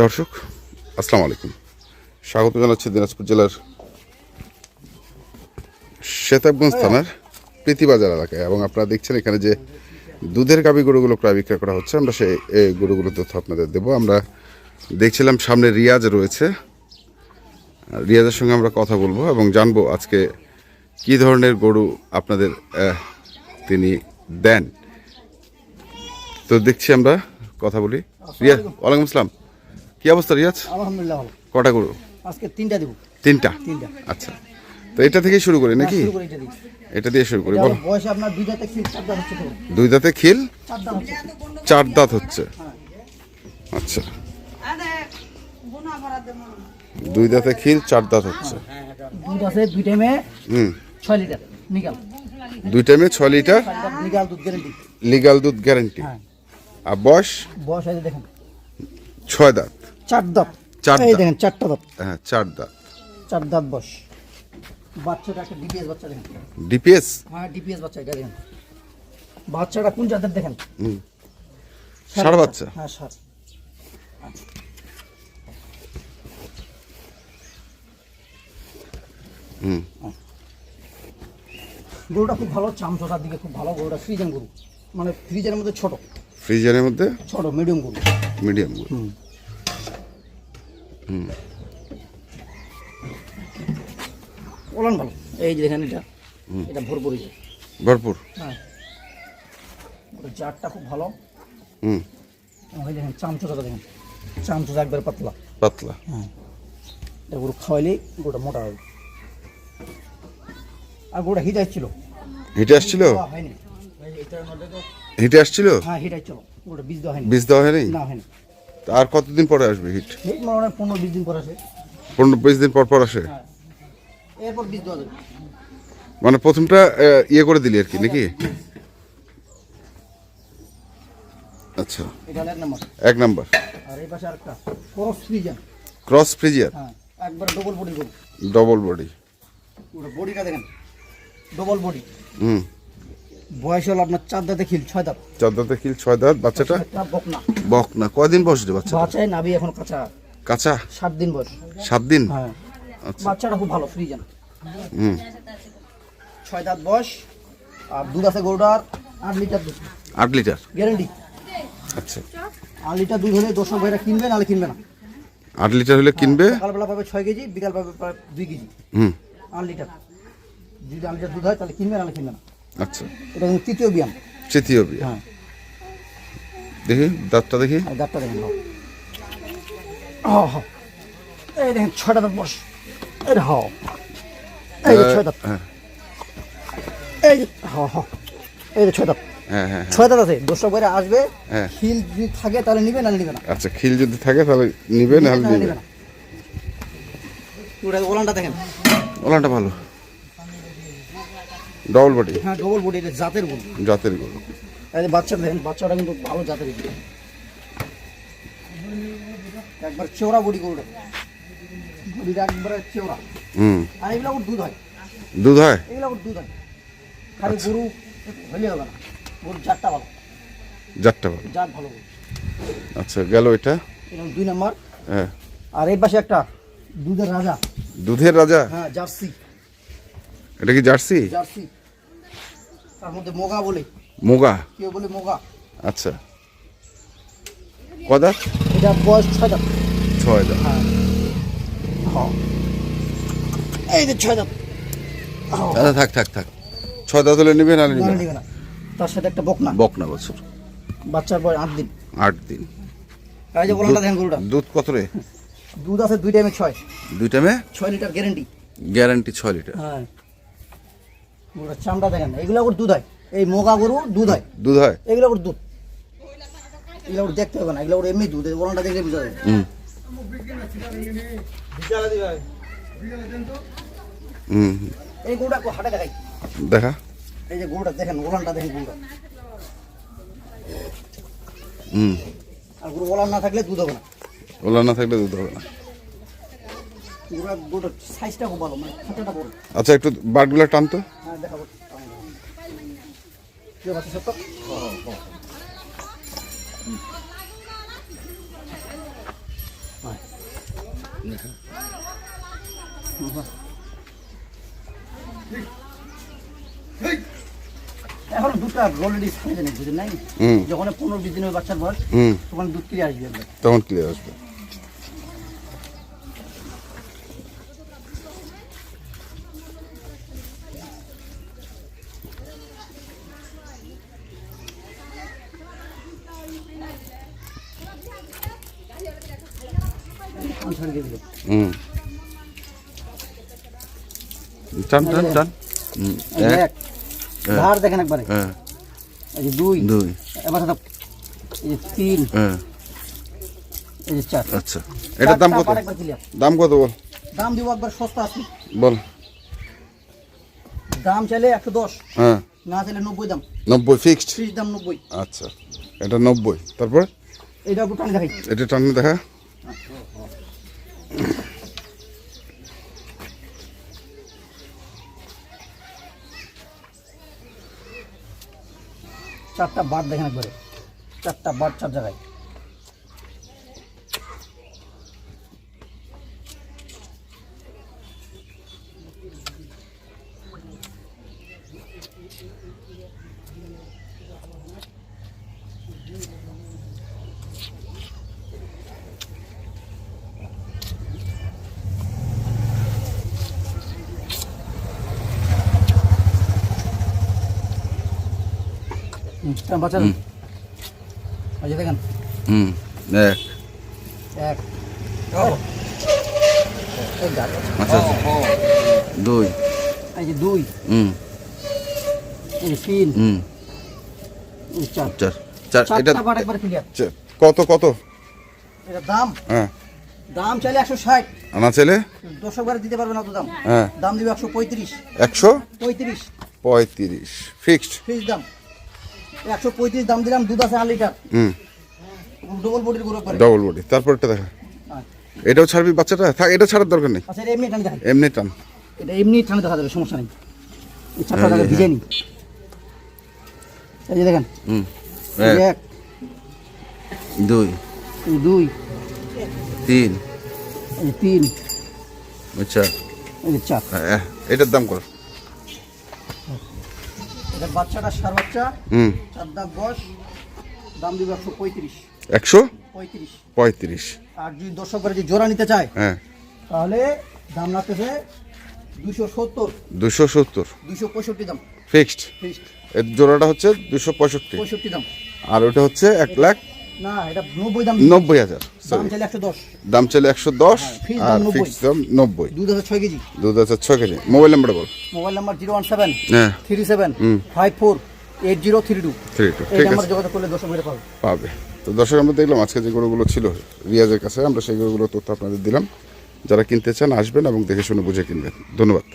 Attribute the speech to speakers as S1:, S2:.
S1: দর্শক আসসালামু আলাইকুম। স্বাগত জানাচ্ছি দিনাজপুর জেলার শেতাবগঞ্জ থানার প্রীতিবাজার এলাকায়। এবং আপনারা দেখছেন এখানে যে দুধের গাবি গরুগুলো প্রায় বিক্রয় করা হচ্ছে আমরা সেই এই গরুগুলোর তথ্য আপনাদের দেবো। আমরা দেখছিলাম সামনে রিয়াজ রয়েছে। রিয়াজের সঙ্গে আমরা কথা বলব এবং জানব আজকে কী ধরনের গরু আপনাদের তিনি দেন। তো দেখছি আমরা কথা বলি। রিয়াজ ওয়ালাইকুম আসসালাম। কি অবস্থা রিয়াজ?
S2: আলহামদুলিল্লাহ ভালো।
S1: কটা গরু?
S2: আজকে তিনটা দিব।
S1: তিনটা?
S2: তিনটা।
S1: আচ্ছা। তো এটা থেকে শুরু করি নাকি?
S2: এটা দিই
S1: দিয়ে শুরু করি বলো।
S2: বয়সে আপনার দুইটাতে খিল চার দাঁত হচ্ছে
S1: দুই দাঁতে খিল?
S2: চার দাঁত হচ্ছে।
S1: চার দাঁত হচ্ছে। আচ্ছা। দুই দাঁতে খিল চার দাঁত হচ্ছে।
S2: দুধ আছে দুই টাইমে
S1: হুম।
S2: ছয় লিটার নিগাল
S1: দুই টাইমে ছ লিটার?
S2: ছয় লিটার নিগাল দুধ গ্যারেন্টি
S1: লিগাল দুধ গ্যারান্টি
S2: হ্যাঁ।
S1: আর বয়স?
S2: বয়স আছে দেখেন।
S1: ছয় দাঁত।
S2: চার দাঁত।
S1: চার
S2: এই দেখেন চারটা দাঁত।
S1: হ্যাঁ চার দাঁত।
S2: চার দাঁত বয়স। বাচ্চাটা একটা ডিপিএস বাচ্চা দেখেন।
S1: ডিপিএস
S2: হ্যাঁ ডিপিএস বাচ্চা এটা দেখেন। বাচ্চাটা কোন জাতের দেখেন?
S1: ষাঁড় বাচ্চা?
S2: হ্যাঁ সার।
S1: হুম।
S2: গরুটা খুব ভালো চামচটার দিকে খুব ভালো। গরুটা ফ্রিজেন গরু। মানে ফ্রিজের মধ্যে ছোট।
S1: ফ্রিজারের মধ্যে?
S2: ছোট মিডিয়াম গরু।
S1: মিডিয়াম গরু।
S2: ওলান ভালো। এই যে দেখেন এটা এটা ভরপুর এই যে।
S1: ভরপুর?
S2: হ্যাঁ। জারটা খুব ভালো।
S1: হুম।
S2: ওই দেখেন চামচটা দেখেন। চামচটা একবার পাতলা।
S1: পাতলা।
S2: হ্যাঁ। এটা গরু খাওয়াইলেই গরুটা মোটা হবে। আর গরুটা হিট আসছিল।
S1: হিটে আসছিল?
S2: হয়নি।
S1: হিটে আসছিল?
S2: হ্যাঁ হিট আসছিল। গরুটা বীজ দেওয়া হয়নি।
S1: বীজ দেওয়া হয়নি?
S2: না হয়নি।
S1: আর কতদিন পরে আসবে হিট
S2: হিট মনে হয় পনেরো বিশ দিন পর আসে।
S1: পনেরো বিশ দিন পর পর আসে?
S2: হ্যাঁ। এরপর বীজ দেওয়া যাবে।
S1: মানে প্রথমটা ইয়ে করে দিলি আর কি নাকি? আচ্ছা।
S2: এটা হলো এক নম্বর।
S1: এক নাম্বার।
S2: আর এই পাশে আরেকটা ক্রস
S1: ফ্রিজিয়ার
S2: হ্যাঁ একবার ডবল বডি গরু
S1: ডবল বডি
S2: ওটা বডিটা দেখেন ডবল বডি
S1: হুম।
S2: বয়স হলো আপনার চার দাঁতে খিল ছয় দাঁত।
S1: চোদ্দতে কিল ছয় দাঁত বাচ্চাটা?
S2: বকনা।
S1: বক না কয়দিন বসে বাচ্চা
S2: বাচ্চায় নাবি এখন কাঁচা।
S1: কাঁচা?
S2: সাত দিন বয়স।
S1: সাত দিন?
S2: হ্যাঁ।
S1: আচ্ছা।
S2: বাচ্চাটা খুব ভালো ফ্রিজান
S1: হুম।
S2: ছয় দাঁত বয়স আর দুধ আছে গরুটার আট লিটার দুধ।
S1: আট লিটার?
S2: গ্যারেন্টি।
S1: আচ্ছা।
S2: আট লিটার দুধ হলে দর্শক ভাইরা কিনবে নাহলে কিনবে না।
S1: আট লিটার হলে কিনবে?
S2: সকালবেলা পাবে ছয় কেজি বিকাল পাবে দুই কেজি।
S1: হুম।
S2: আট লিটার। যদি আট লিটার দুধ হয় তাহলে কিনবে নাহলে কিনবে না।
S1: আচ্ছা।
S2: এটা কিন্তু তৃতীয় ব্যায়াম
S1: তৃতীয়
S2: হ্যাঁ।
S1: দেখি দাঁতটা দেখি।
S2: আর দাঁতটা দেখেন হ। এই দেখেন ছয়টা দাঁত বস। এই হ এই যে ছয় দাঁত।
S1: হ্যাঁ
S2: এই হ হ এই যে ছয় দাঁত।
S1: হ্যাঁ হ্যাঁ
S2: ছয় দাঁত আছে। আসবে।
S1: হ্যাঁ।
S2: খিল যদি থাকে তাহলে নিবে না।
S1: আচ্ছা খিল যদি থাকে তাহলে নিবে
S2: না। ওলানটা দেখেন।
S1: ওলানটা ভালো। ডবল বডি
S2: হ্যাঁ ডবল বডি এটা জাতের গরু।
S1: জাতের গরু।
S2: এই বাচ্চা দেখেন বাচ্চাটা কিন্তু ভালো জাতের গরু। একবার চেওড়া বডি গরুটা। বডিটা একবারে চেওড়া।
S1: হুম।
S2: আর এগুলো ওর দুধ হয়।
S1: দুধ হয়?
S2: এগুলো ওর দুধ হয়। খালি গরু হলে হবে না। গরুর জাতটা ভালো।
S1: জাতটা ভালো।
S2: জাত ভালো
S1: আচ্ছা গেল এটা?
S2: দুই নম্বর।
S1: হ্যাঁ।
S2: আর এই পাশে একটা দুধের রাজা।
S1: দুধের রাজা?
S2: হ্যাঁ জার্সি।
S1: এটা কি জার্সি?
S2: জার্সি। তার মধ্যে মোগা বলে।
S1: মোগা?
S2: কেউ বলে মোগা।
S1: আচ্ছা। কদা
S2: এটা বয়স ছয় দাঁত।
S1: ছয় দাঁত।
S2: হ্যাঁ। হ্যাঁ। এই যে ছয় দাঁত। হ্যাঁ,
S1: আচ্ছা থাক থাক থাক। ছয় দাঁত হলে নেবে নাহলে
S2: না, না। তার সাথে একটা বকনা।
S1: বকনা বছর।
S2: বাচ্চার বয়স আট দিন।
S1: আট দিন।
S2: এই যে দেখেন গরুটা।
S1: দুধ কত রে?
S2: দুধ আছে দুই টাইমে ছয়।
S1: দুই টাইমে?
S2: ছয় লিটার গ্যারেন্টি
S1: গ্যারান্টি ছয় লিটার।
S2: হ্যাঁ। চামড়া দেখেন এগুলো ওর দুধ হয়। এই মোগা গরু দুধ হয়।
S1: দুধ হয়।
S2: এগুলো ওর দুধ। এগুলো ওর দেখতে হবে না এগুলো ওর এমনি দুধ দেখলে বুঝা যাবে।
S1: হুম।
S2: এই গরুটা হাটে দেখাই।
S1: দেখা।
S2: এই যে গরুটা দেখেন ওলানটা দেখেন গরুটা।
S1: হুম।
S2: আর গরু ওলান না থাকলে দুধ হবে না।
S1: ওলা না থাকলে দুধ হবে না
S2: গরুটা গরুটার সাইজটা খুব ভালো মানে খাঁচাটা বড়
S1: আচ্ছা একটু বাটগুলো টানতো
S2: এখন দুধটা অলরেডি ছাড়ে দেন বুঝলেন নাই? যখন পনেরো বিশ দিনের বাচ্চার বয়স তখন দুধ কিনে আসবে
S1: তখন ক্লিয়ার আসবে। হুম। টান টান টান হুম,
S2: এই যে
S1: এক
S2: এক ধার দেখেন একবারে।
S1: হ্যাঁ।
S2: এই দুই
S1: দুই।
S2: এবার সাথে এই তিন
S1: হ্যাঁ।
S2: এই চার।
S1: আচ্ছা এটার দাম কত। দাম কত বল?
S2: দাম দিব একবার সস্তা আছে
S1: বল।
S2: দাম চাইলে একশো দশ
S1: হ্যাঁ।
S2: না চাইলে নব্বই দাম।
S1: নব্বই ফিক্সড
S2: ত্রিশ দাম নব্বই।
S1: আচ্ছা এটা নব্বই। তারপর?
S2: একটু টানি দেখাই।
S1: এটা টানে দেখা।
S2: চারটা বার দেখেন একবারে। চারটা বার চার জায়গায়। যে দেখেন।
S1: হুম এক।
S2: এক
S1: আচ্ছা আচ্ছা। দুই।
S2: এই যে দুই।
S1: হুম।
S2: এই তিন।
S1: হুম।
S2: চার।
S1: চার। চার এটা কত কত?
S2: এটা দাম?
S1: হ্যাঁ।
S2: দাম চাইলে একশো ষাট।
S1: আনা ছেলে
S2: দর্শক বারে দিতে পারবে না তো দাম।
S1: হ্যাঁ।
S2: দাম দিবে একশো পঁয়ত্রিশ।
S1: একশো?
S2: পঁয়ত্রিশ।
S1: পঁয়ত্রিশ। ফিক্সড?
S2: ফ্রিজ দাম। একশো পঁয়ত্রিশ দাম দিলাম দুধ আছে আট লিটার।
S1: হুম।
S2: ডবল বডির গরু
S1: ডবল বডি তারপরটা দেখা। এটাও ছাড়বি বাচ্চাটা? থাক এটা ছাড়ার দরকার নেই।
S2: আচ্ছা এমনি টানি দেখাই
S1: এমনি টান।
S2: এটা এমনি টানি দেখা যাবে সমস্যা নেই। চারটা টাকা ভিজে নি। এই যে দেখেন।
S1: হুম।
S2: এই যে
S1: এক দুই।
S2: দুই।
S1: তিন।
S2: তিন।
S1: আচ্ছা। হ্যাঁ, এটার দাম কর।
S2: এটা বাচ্চাটা সার বাচ্চা চার দাম বয়স দাম দিবে একশো পঁয়ত্রিশ।
S1: একশো?
S2: পঁয়ত্রিশ।
S1: পঁয়ত্রিশ।
S2: আর যদি দর্শক করে যদি জোড়া নিতে চায়
S1: হ্যাঁ।
S2: তাহলে দাম লাগতেছে দুশো সত্তর।
S1: দুশো সত্তর।
S2: দুশো পঁয়ষট্টি দাম।
S1: ফিক্সড।
S2: ফিক্সড।
S1: এর জোড়াটা হচ্ছে দুশো পঁয়ষট্টি।
S2: পঁয়ষট্টি দাম।
S1: আর ওটা হচ্ছে এক লাখ
S2: নব্বই
S1: হাজার
S2: দাম
S1: সরি
S2: চাইলে একশো দশ।
S1: দাম চলে একশো দশ আর
S2: নব্বই।
S1: ফিক্স দাম নব্বই।
S2: দুধ আছে ছয় কেজি।
S1: দুধ আছে ছয় কেজি। মোবাইল নাম্বার বল।
S2: Mobile number zero one seven
S1: হ্যাঁ।
S2: Three seven five four eight zero three two.
S1: Three two ঠিক আছে।
S2: যোগাযোগ করলে পাবে।
S1: পাবে। তো দর্শক আমরা দেখলাম আজকে যে গরুগুলো ছিল রিয়াজের কাছে আমরা সেই গরুগুলোর তথ্য আপনাদের দিলাম। যারা কিনতে চান আসবেন এবং দেখে শুনে বুঝে কিনবেন। ধন্যবাদ।